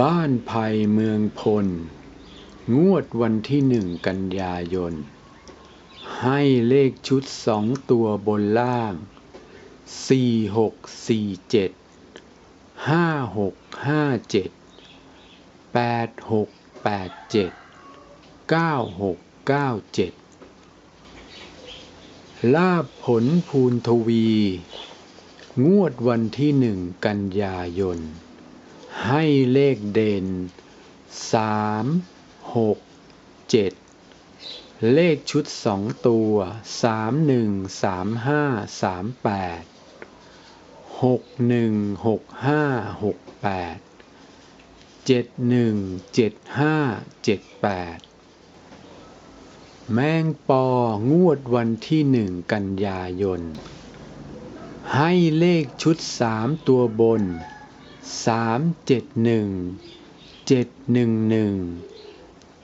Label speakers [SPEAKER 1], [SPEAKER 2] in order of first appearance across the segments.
[SPEAKER 1] บ้านภัยเมืองพล งวดวันที่หนึ่งกันยายน ให้เลขชุดสองตัวบนล่างสี่หกสี่เจ็ดห้าหกห้าเจ็ดแปดหกแปดเจ็ดเก้าหกเก้าเจ็ดลาบผลภูนทวี งวดวันที่หนึ่งกันยายน ให้เลขเด่นสามหกเจ็ดเลขชุดสองตัวสามหนึ่งสามห้าสามแปดหกหนึ่งหกห้าหกแปดเจ็ดหนึ่งเจ็ดห้าเจ็ดแปดแมงปองวดวันที่หนึ่งกันยายน ให้เลขชุดสามตัวบน สามเจ็ดหนึ่งเจ็ดหนึ่งหนึ่ง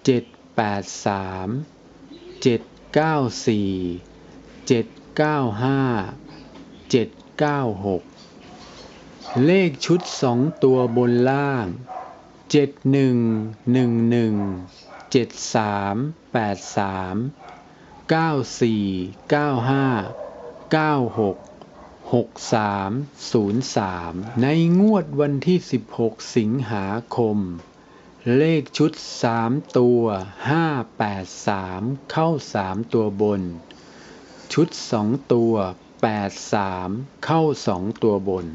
[SPEAKER 1] เจ็ดแปดสามเจ็ดเก้าสี่เจ็ดเก้าห้าเจ็ดเก้าหกเลขชุดสองตัวบนล่างเจ็ดหนึ่งหนึ่งหนึ่งเจ็ดสามแปดสามเก้าสี่เก้าห้าเก้าหก หกสามศูนย์สามในงวดวันที่ 16 สิงหาคม เลขชุด 3 ตัว 583 เข้า 3 ตัวบน ชุด 2 ตัว 83 เข้า 2 ตัวบน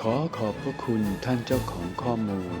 [SPEAKER 1] ขอขอบพระคุณท่านเจ้าของข้อมูล